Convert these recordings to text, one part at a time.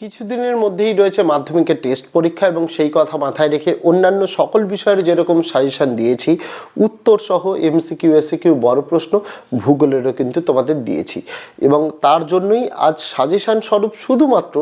কিছুদিনের মধ্যেই রয়েছে মাধ্যমিকের টেস্ট পরীক্ষা এবং সেই কথা মাথায় রেখে অন্যান্য সকল বিষয়ের যেরকম সাজেশান দিয়েছি উত্তর সহ এমসিকিউ এসিকিউ বড় প্রশ্ন, ভূগোলেরও কিন্তু তোমাদের দিয়েছি। এবং তার জন্যই আজ সাজেশান স্বরূপ শুধুমাত্র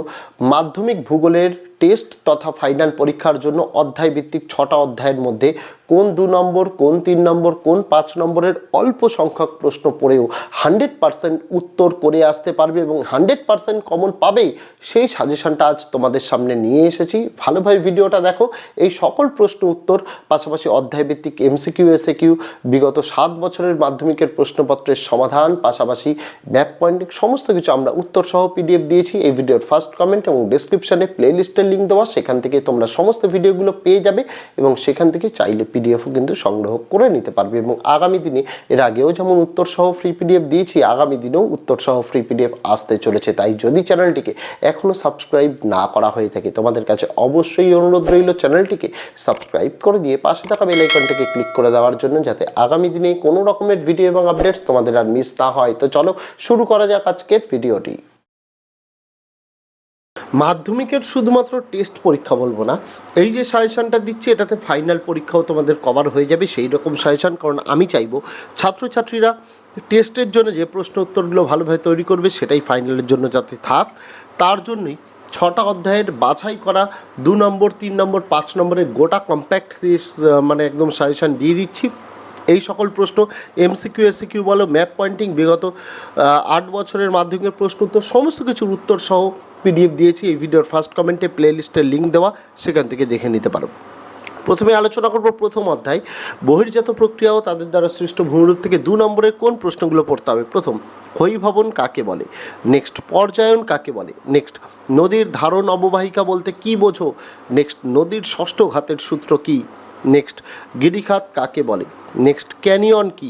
মাধ্যমিক ভূগোলের টেস্ট তথা ফাইনাল পরীক্ষার জন্য অধ্যায় ভিত্তিক ছটা অধ্যায়ের মধ্যে কোন দু নম্বর, কোন তিন নম্বর, কোন পাঁচ নম্বরের অল্প সংখ্যক প্রশ্ন পড়েও হান্ড্রেড পার্সেন্ট উত্তর করে আসতে পারবে এবং হান্ড্রেড পার্সেন্ট কমন পাবেই। সেই সাজেশনটা আজ তোমাদের সামনে নিয়ে এসেছি। ভালোভাবে ভিডিওটা দেখো। এই সকল প্রশ্ন উত্তর, পাশাপাশি অধ্যায় ভিত্তিক এমসিকিউ, এসএকিউ, বিগত সাত বছরের মাধ্যমিকের প্রশ্নপত্রের সমাধান, পাশাপাশি ম্যাপ পয়েন্টিং, সমস্ত কিছু আমরা উত্তর সহ পিডিএফ দিয়েছি। এই ভিডিওর ফার্স্ট কমেন্ট এবং ডিসক্রিপশনে প্লে লিস্টের লিঙ্ক দেওয়া, সেখান থেকে তোমরা সমস্ত ভিডিওগুলো পেয়ে যাবে এবং সেখান থেকে চাইলে পিডিএফও কিন্তু সংগ্রহ করে নিতে পারবে এবং আগামী দিনে এর আগেও যেমন উত্তর সহ ফ্রি পিডিএফ দিয়েছি, আগামী দিনেও উত্তর সহ ফ্রি পিডিএফ আসতে চলেছে। তাই যদি চ্যানেলটিকে এখনও সাবস্ক্রাইব না করা হয়ে থাকে, তোমাদের কাছে অবশ্যই অনুরোধ রইল চ্যানেলটিকে সাবস্ক্রাইব করে দিয়ে পাশে থাকা বেল আইকনটিকে ক্লিক করে দেওয়ার জন্য যাতে আগামী দিনে কোনো রকমের ভিডিও এবং আপডেটস তোমাদের আর মিস না হয়। তো চলো শুরু করা যাক আজকের ভিডিওটি মাধ্যমিকের শুধুমাত্র টেস্ট পরীক্ষা বলব না। এই যে সাজেশানটা দিচ্ছি, এটাতে ফাইনাল পরীক্ষাও তোমাদের কভার হয়ে যাবে। সেই রকম সাজেশান কারণ আমি চাইব ছাত্রছাত্রীরা টেস্টের জন্য যে প্রশ্ন উত্তরগুলো ভালোভাবে তৈরি করবে, সেটাই ফাইনালের জন্য যাতে থাক। তার জন্যই ছটা অধ্যায়ের বাছাই করা, দু নম্বর, তিন নম্বর, পাঁচ নম্বরের গোটা কম্প্যাক্ট মানে একদম সাজেশান দিয়ে দিচ্ছি। এই সকল প্রশ্ন এমসিকিউ এসিকিউ বলো ম্যাপ পয়েন্টিং বিগত আট বছরের মাধ্যমিকের প্রশ্ন উত্তর, সমস্ত কিছুর উত্তর সহ পিডিএফ দিয়েছি, এই ভিডিওর ফার্স্ট কমেন্টে প্লে লিস্টের লিঙ্ক দেওয়া, সেখান থেকে দেখে নিতে পারো। প্রথমে আলোচনা করব প্রথম অধ্যায়। বহির্জাত প্রক্রিয়া ও তাদের দ্বারা সৃষ্ট ভূমিরূপ থেকে দু নম্বরের কোন প্রশ্নগুলো পড়তে হবে? প্রথম ক্ষয়ীভবন কাকে বলে? নেক্সট পর্যায়ন কাকে বলে? নেক্সট নদীর ধারণ অববাহিকা বলতে কি বোঝো? নেক্সট নদীর ষষ্ঠ ঘাতের সূত্র কি? নেক্সট গিরিখাত কাকে বলে? নেক্সট ক্যানিয়ন কি?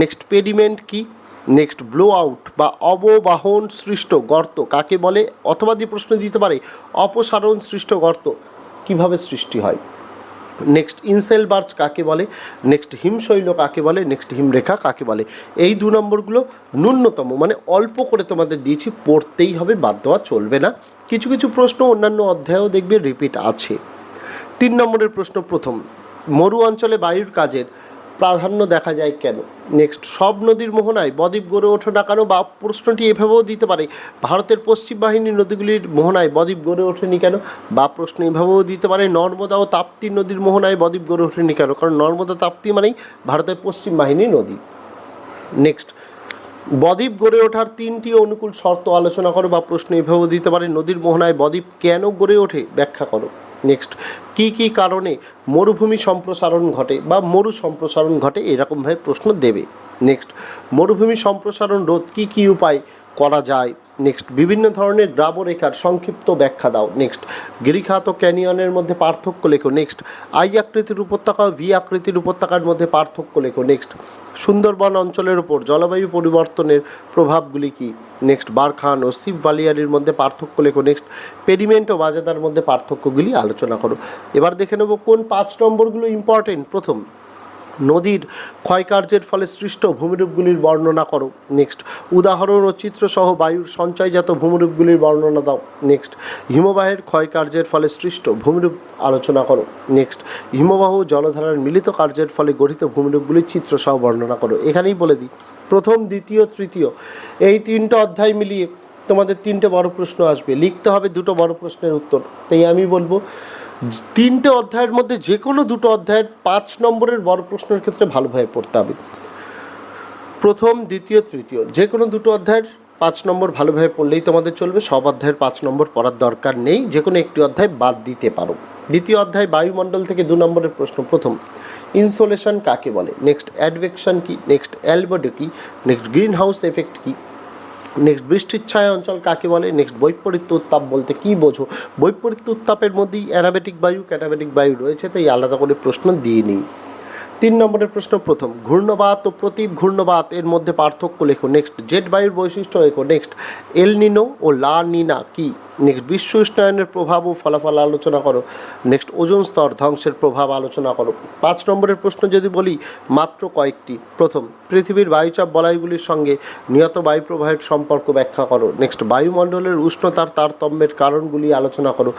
নেক্সট পেডিমেন্ট কি? নেক্সট, ব্লো আউট বা অববাহন সৃষ্ট গর্ত কাকে বলে? অথবা দিয়ে প্রশ্ন দিতে পারে, অপসারণ সৃষ্ট গর্ত কীভাবে সৃষ্টি হয়? নেক্সট, ইনসেল বার্চ কাকে বলে? নেক্সট, হিমশৈল কাকে বলে? নেক্সট, হিমরেখা কাকে বলে? এই দু নম্বরগুলো ন্যূনতম মানে অল্প করে তোমাদের দিয়েছি, পড়তেই হবে, বাদ দেওয়া চলবে না। কিছু কিছু প্রশ্ন অন্যান্য অধ্যায়েও দেখবে রিপিট আছে। তিন নম্বরের প্রশ্ন প্রথম, মরু অঞ্চলে বায়ুর কাজের প্রাধান্য দেখা যায় কেন? নেক্সট সব নদীর মোহনায় বদ্বীপ গড়ে ওঠে না কেন বা প্রশ্নটি এভাবেও দিতে পারে? ভারতের পশ্চিম বাহিনী নদীগুলির মোহনায় বদ্বীপ গড়ে ওঠেনি কেন? বা প্রশ্ন এভাবেও দিতে পারে, নর্মদা ও তাপ্তি নদীর মোহনায় বদ্বীপ গড়ে ওঠেনি কেন? কারণ নর্মদা তাপ্তি মানেই ভারতের পশ্চিম বাহিনী নদী। নেক্সট বদ্বীপ গড়ে ওঠার তিনটি অনুকূল শর্ত আলোচনা করো বা প্রশ্ন এভাবেও দিতে পারে, নদীর মোহনায় বদ্বীপ কেন গড়ে ওঠে? ব্যাখ্যা করো। নেক্সট কি কি কারণে মরুভূমি সম্প্রসারণ ঘটে বা মরু সম্প্রসারণ ঘটে এরকমভাবে প্রশ্ন দেবে। নেক্সট মরুভূমি সম্প্রসারণ রোধ কি কি উপায় করা যায়? নেক্সট বিভিন্ন ধরনের দ্রাবরেখার সংক্ষিপ্ত ব্যাখ্যা দাও। নেক্সট গিরিখাত ও ক্যানিয়নের মধ্যে পার্থক্য লেখো। নেক্সট আই আকৃতির উপত্যকা ও ভি আকৃতির উপত্যকার মধ্যে পার্থক্য লেখো। নেক্সট সুন্দরবন অঞ্চলের উপর জলবায়ু পরিবর্তনের প্রভাবগুলি কি? নেক্সট বারখান ও শিব ভালিয়ারির মধ্যে পার্থক্য লেখো। নেক্সট পেডিমেন্ট ও বাজাদার মধ্যে পার্থক্যগুলি আলোচনা করো। এবার দেখে নেব কোন পাঁচ নম্বরগুলো ইম্পর্টেন্ট প্রথম নদীর ক্ষয়কার্যের ফলে সৃষ্ট ভূমিরূপগুলির বর্ণনা করো। নেক্সট, উদাহরণ ও চিত্রসহ বায়ুর সঞ্চয়জাত ভূমিরূপগুলির বর্ণনা দাও। নেক্সট, হিমবাহের ক্ষয়কার্যের ফলে সৃষ্ট ভূমিরূপ আলোচনা করো। নেক্সট, হিমবাহ জলধারার মিলিত কার্যের ফলে গঠিত ভূমিরূপগুলির চিত্রসহ বর্ণনা করো। এখানেই বলে দিই, প্রথম, দ্বিতীয়, তৃতীয়, এই তিনটা অধ্যায় মিলিয়ে তোমাদের তিনটে বড় প্রশ্ন আসবে। লিখতে হবে দুটো বড় প্রশ্নের উত্তর। তাই আমি বলব তিনটে অধ্যায়ের মধ্যে যে কোনো দুটো অধ্যায়ের পাঁচ নম্বরের বড় প্রশ্নের ক্ষেত্রে ভালোভাবে পড়তে হবে। প্রথম, দ্বিতীয়, তৃতীয় যে কোনো দুটো অধ্যায়ের পাঁচ নম্বর ভালোভাবে পড়লেই তোমাদের চলবে। সব অধ্যায়ের পাঁচ নম্বর পড়ার দরকার নেই। যে কোনো একটি অধ্যায় বাদ দিতে পারো। দ্বিতীয় অধ্যায় বায়ুমণ্ডল থেকে দু নম্বরের প্রশ্ন। প্রথম, ইনসোলেশন কাকে বলে? নেক্সট, অ্যাডভেকশন কি? নেক্সট অ্যালবডো কি? নেক্সট গ্রিন হাউস এফেক্ট কি? নেক্সট বৃষ্টির ছায়া অঞ্চল কাকে বলে? নেক্সট বৈপরীত্য উত্তাপ বলতে কি বোঝো? বৈপরীত্য উত্তাপের মধ্যেই অ্যানাবেটিক বায়ু ক্যাটাবেটিক বায়ু রয়েছে, তাই আলাদা করে প্রশ্ন দিয়ে নিই। তিন নম্বরের প্রশ্ন প্রথম, ঘূর্ণবাত ও প্রতীপ ঘূর্ণবাত, এর মধ্যে পার্থক্য লেখো নেক্সট জেট বায়ুর বৈশিষ্ট্য লেখো নেক্সট এল নিনো ও লা নিনা কি? নেক্সট বিশ্ব উষ্ণায়নের প্রভাব ও ফলাফল আলোচনা করো নেক্সট ওজন স্তর ধ্বংসের প্রভাব আলোচনা করো। পাঁচ নম্বরের প্রশ্ন যদি বলি, মাত্র কয়েকটি, প্রথম, পৃথিবীর বায়ুচাপ বলয়গুলির সঙ্গে নিয়ত বায়ুপ্রবাহের সম্পর্ক ব্যাখ্যা করো নেক্সট বায়ুমণ্ডলের উষ্ণতার তারতম্যের কারণগুলি আলোচনা করো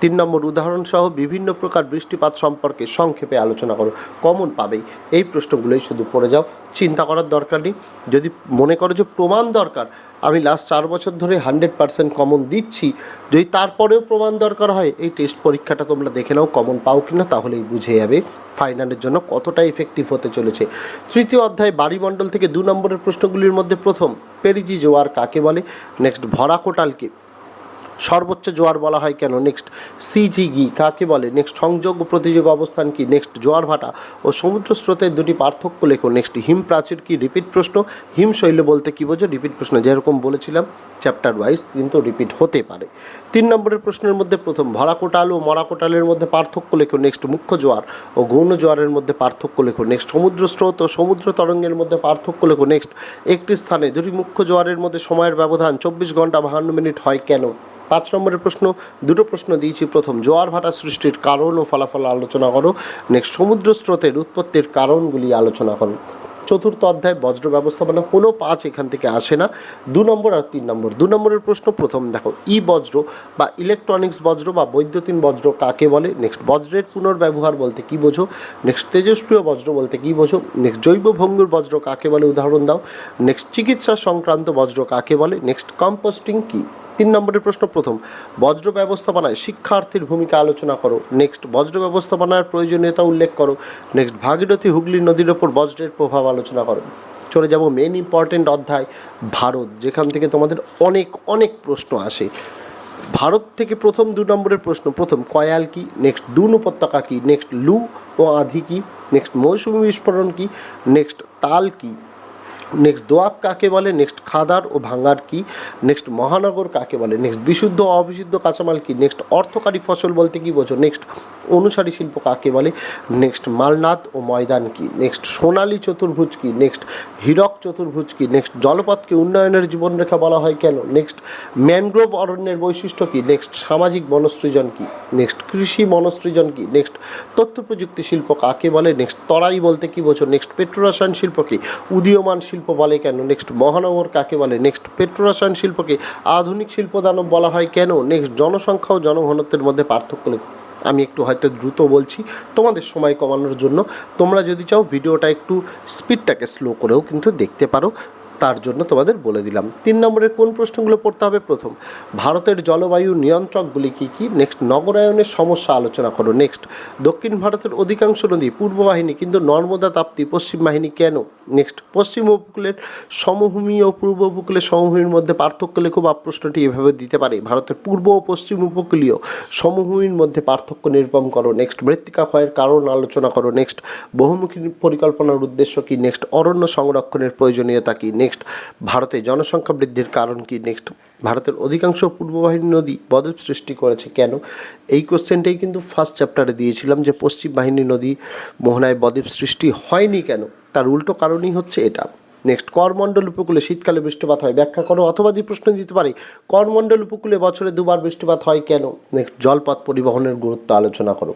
তিন নম্বর উদাহরণসহ বিভিন্ন প্রকার বৃষ্টিপাত সম্পর্কে সংক্ষেপে আলোচনা করো। কমন পাবেই। এই প্রশ্নগুলোই শুধু পড়ে যাও। চিন্তা করার দরকার নেই। যদি মনে করো যে প্রমাণ দরকার, আমি লাস্ট চার বছর ধরে হান্ড্রেড পার্সেন্ট কমন দিচ্ছি, যদি তারপরেও প্রমাণ দরকার হয়, এই টেস্ট পরীক্ষাটা তোমরা দেখে নাও কমন পাও কি না তাহলেই বুঝে যাবে ফাইনালের জন্য কতটা এফেক্টিভ হতে চলেছে। তৃতীয় অধ্যায়, বাড়িমণ্ডল থেকে দু নম্বরের প্রশ্নগুলির মধ্যে প্রথম পেরিজি জোয়ার কাকে বলে? নেক্সট ভরা কোটালকে সর্বোচ্চ জোয়ার বলা হয় কেন? নেক্সট সিজিগি কাকে বলে? নেক্সট সংযোগ প্রতিযোগ অবস্থান কি? নেক্সট জোয়ার ভাটা ও সমুদ্র স্রোতের দুটি পার্থক্য লেখো। নেক্সট হিম প্রাচীর কি? রিপিট প্রশ্ন। হিম শৈল বলতে কী বোঝো? রিপিট প্রশ্ন, যেরকম বলেছিলাম চ্যাপ্টার ওয়াইজ কিন্তু রিপিট হতে পারে। তিন নম্বরের প্রশ্নের মধ্যে প্রথম ভরা কোটাল ও মরা কোটালের মধ্যে পার্থক্য লেখো। নেক্সট মুখ্য জোয়ার ও গৌণ জোয়ারের মধ্যে পার্থক্য লেখো। নেক্সট সমুদ্র স্রোত ও সমুদ্র তরঙ্গের মধ্যে পার্থক্য লেখো। নেক্সট একটি স্থানে দুটি মুখ্য জোয়ারের মধ্যে সময়ের ব্যবধান চব্বিশ ঘণ্টা বাহান্ন মিনিট হয় কেন? পাঁচ নম্বরের প্রশ্ন, দুটো প্রশ্ন দিয়েছি। প্রথম, জোয়ার ভাটা সৃষ্টির কারণ ও ফলাফল আলোচনা করো। নেক্সট সমুদ্র স্রোতের উৎপত্তির কারণগুলি আলোচনা করো। চতুর্থ অধ্যায়, বজ্র ব্যবস্থাপনা, কোনো পাঁচ এখান থেকে আসে না। দু নম্বর আর তিন নম্বর। দু নম্বরের প্রশ্ন প্রথম, দেখো, ই বজ্র বা ইলেকট্রনিক্স বজ্র বা বৈদ্যুতিন বজ্র কাকে বলে? নেক্সট বজ্রের পুনর্ব্যবহার বলতে কী বোঝো? নেক্সট তেজস্ক্রিয় বজ্র বলতে কী বোঝো? নেক্সট জৈব ভঙ্গুর বজ্র কাকে বলে? উদাহরণ দাও। নেক্সট চিকিৎসা সংক্রান্ত বজ্র কাকে বলে? নেক্সট কম্পোস্টিং কী? তিন নম্বরের প্রশ্ন প্রথম, বজ্র ব্যবস্থাপনায় শিক্ষার্থীর ভূমিকা আলোচনা করো। নেক্সট বজ্র ব্যবস্থাপনার প্রয়োজনীয়তা উল্লেখ করো। নেক্সট ভাগীরথী হুগলি নদীর ওপর বজ্রের প্রভাব আলোচনা করো। চলে যাব মেন ইম্পর্টেন্ট অধ্যায়, ভারত, যেখান থেকে তোমাদের অনেক অনেক প্রশ্ন আসে। ভারত থেকে প্রথম দু নম্বরের প্রশ্ন প্রথম, কয়াল কি? নেক্সট দুন উপত্যকা কি? নেক্সট লু ও আধি কি? নেক্সট মৌসুমি বিস্ফোরণ কি? নেক্সট তাল কি? নেক্সট দোয়াব কাকে বলে, নেক্সট খাদার ও ভাঙ্গার কি, নেক্সট মহানগর কাকে বলে, নেক্সট বিশুদ্ধ অবিশুদ্ধ কাঁচামাল কি, নেক্সট অর্থকারী ফসল বলতে কি বোঝো, নেক্সট অনুসারী শিল্প কাকে বলে, নেক্সট মালনাদ ও ময়দান কি, নেক্সট সোনালী চতুর্ভুজ কি, নেক্সট হীরক চতুর্ভুজ কি, নেক্সট জলপথকে উন্নয়নের জীবনরেখা বলা হয় কেন, নেক্সট ম্যানগ্রোভ অরণ্যের বৈশিষ্ট্য কি, নেক্সট সামাজিক বনসৃজন কি, নেক্সট কৃষি বনসৃজন কি, নেক্সট তথ্য প্রযুক্তি শিল্প কাকে বলে, নেক্সট তরাই বলতে কি বোঝো, নেক্সট পেট্রোরসায়ন শিল্প কি, উদীয়মান শিল্প বলে কেন? নেক্সট মহানগর কাকে বলে? নেক্সট পেট্রোরাসায়ন শিল্পকে আধুনিক শিল্প দানব বলা হয় কেন? নেক্সট জনসংখ্যা ও জনঘনত্বের মধ্যে পার্থক্য আমি একটু হয়তো দ্রুত বলছি, তোমাদের সময় কমানোর জন্য। তোমরা যদি চাও ভিডিওটা একটু স্পিডটাকে স্লো করেও কিন্তু দেখতে পারো। তার জন্য তোমাদের বলে দিলাম। তিন নম্বরের কোন প্রশ্নগুলো পড়তে হবে? প্রথম, ভারতের জলবায়ু নিয়ন্ত্রকগুলি কী কী? নেক্সট নগরায়নের সমস্যা আলোচনা করো। নেক্সট দক্ষিণ ভারতের অধিকাংশ নদী পূর্ব বাহিনী কিন্তু নর্মদা, তাপ্তি, পশ্চিম বাহিনী কেন? নেক্সট পশ্চিম উপকূলের সমভূমি ও পূর্ব উপকূলের সমভূমির মধ্যে পার্থক্য লেখো বা প্রশ্নটি এভাবে দিতে পারে। ভারতের পূর্ব ও পশ্চিম উপকূলীয় সমভূমির মধ্যে পার্থক্য নিরূপণ করো। নেক্সট মৃত্তিকা ক্ষয়ের কারণ আলোচনা করো। নেক্সট বহুমুখী পরিকল্পনার উদ্দেশ্য কি? নেক্সট অরণ্য সংরক্ষণের প্রয়োজনীয়তা কি? নেক্সট ভারতে জনসংখ্যা বৃদ্ধির কারণ কি? নেক্সট ভারতের অধিকাংশ পূর্ববাহিনী নদী বদ্বীপ সৃষ্টি করেছে কেন? এই কোশ্চেনটাই কিন্তু ফার্স্ট চ্যাপ্টারে দিয়েছিলাম যে পশ্চিম বাহিনী নদী মোহনায় বদ্বীপ সৃষ্টি হয়নি কেন? তার উল্টো কারণই হচ্ছে এটা। নেক্সট করমণ্ডল উপকূলে শীতকালে বৃষ্টিপাত হয়, ব্যাখ্যা করো, অথবা দিয়ে প্রশ্ন দিতে পারি, করমণ্ডল উপকূলে বছরে দুবার বৃষ্টিপাত হয় কেন? নেক্সট জলপথ পরিবহনের গুরুত্ব আলোচনা করো।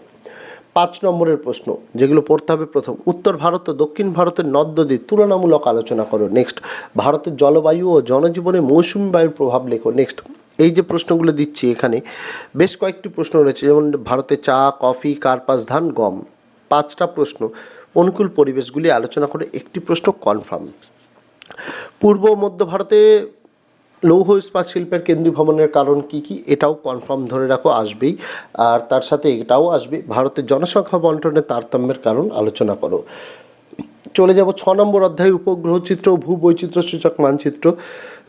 পাঁচ নম্বরের প্রশ্ন, যেগুলো পড়তে হবে প্রথম, উত্তর ভারত ও দক্ষিণ ভারতের নদ নদীর তুলনামূলক আলোচনা করো নেক্সট ভারতের জলবায়ু ও জনজীবনে মৌসুমী বায়ুর প্রভাব লেখো নেক্সট এই যে প্রশ্নগুলো দিচ্ছি এখানে, বেশ কয়েকটি প্রশ্ন রয়েছে, যেমন ভারতে চা, কফি, কার্পাস, ধান, গম, পাঁচটা প্রশ্ন, অনুকূল পরিবেশগুলি আলোচনা করে একটি প্রশ্ন কনফার্ম পূর্ব মধ্য ভারতে লৌহ ইস্পাত শিল্পের কেন্দ্রীয় ভবনের কারণ কি কি, এটাও কনফার্ম ধরে রাখো, আসবেই। আর তার সাথে এটাও আসবে, ভারতের জনসংখ্যা বন্টনের তারতম্যের কারণ আলোচনা করো। চলে যাব ছ নম্বর অধ্যায়, উপগ্রহ চিত্র, ভূ বৈচিত্র্য সূচক মানচিত্র।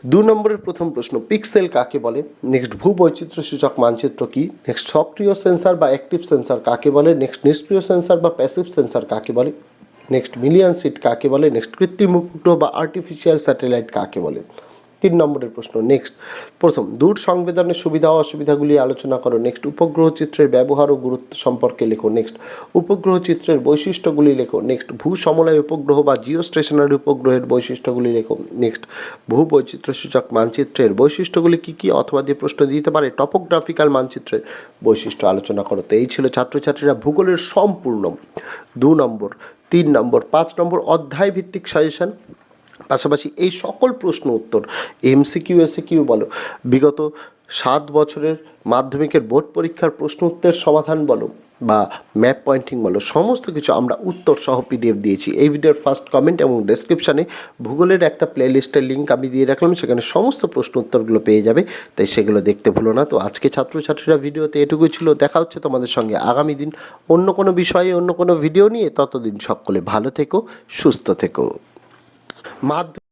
দু নম্বরের প্রথম প্রশ্ন পিক্সেল কাকে বলে? নেক্সট ভূ বৈচিত্র্য সূচক মানচিত্র কি? নেক্সট সক্রিয় সেন্সার বা অ্যাক্টিভ সেন্সার কাকে বলে? নেক্সট নিষ্ক্রিয় সেন্সার বা প্যাসিভ সেন্সার কাকে বলে? নেক্সট মিলিয়ন সিট কাকে বলে? নেক্সট কৃত্রিম উপগ্রহ বা আর্টিফিশিয়াল স্যাটেলাইট কাকে বলে? তিন নম্বরের প্রশ্ন নেক্সট প্রথম, দূর সংবেদনের সুবিধা ও অসুবিধাগুলি আলোচনা করো। নেক্সট উপগ্রহ চিত্রের ব্যবহার ও গুরুত্ব সম্পর্কে লেখো। নেক্সট উপগ্রহ চিত্রের বৈশিষ্ট্যগুলি লেখো। নেক্সট ভূ সমলয় উপগ্রহ বা জিও স্টেশনারি উপগ্রহের বৈশিষ্ট্যগুলি লেখো। নেক্সট ভূ বৈচিত্র্যসূচক মানচিত্রের বৈশিষ্ট্যগুলি কী কী অথবা দিয়ে প্রশ্ন দিতে পারে টপোগ্রাফিক্যাল মানচিত্রের বৈশিষ্ট্য আলোচনা করো। তো এই ছিল ছাত্রছাত্রীরা ভূগোলের সম্পূর্ণ। দু নম্বর, তিন নম্বর, পাঁচ নম্বর অধ্যায় ভিত্তিক সাজেশন পাশাপাশি এই সকল প্রশ্ন উত্তর এমসিকিউ এসিকিউ বলো। বিগত সাত বছরের মাধ্যমিকের বোর্ড পরীক্ষার প্রশ্ন উত্তরের সমাধান বলো বা ম্যাপ পয়েন্টিং বলো, সমস্ত কিছু আমরা উত্তর সহ পিডিএফ দিয়েছি। এই ভিডিওর ফার্স্ট কমেন্ট এবং ডেসক্রিপশানে ভূগোলের একটা প্লেলিস্টের লিঙ্ক আমি দিয়ে রাখলাম, সেখানে সমস্ত প্রশ্ন উত্তরগুলো পেয়ে যাবে, তাই সেগুলো দেখতে ভুলো না। তো আজকে ছাত্রছাত্রীরা ভিডিওতে এটুকুই ছিল, দেখা হচ্ছে তোমাদের সঙ্গে আগামী দিন অন্য কোনো বিষয়ে, অন্য কোনো ভিডিও নিয়ে। ততদিন সকলে ভালো থেকো, সুস্থ থেকো। মাধ্যম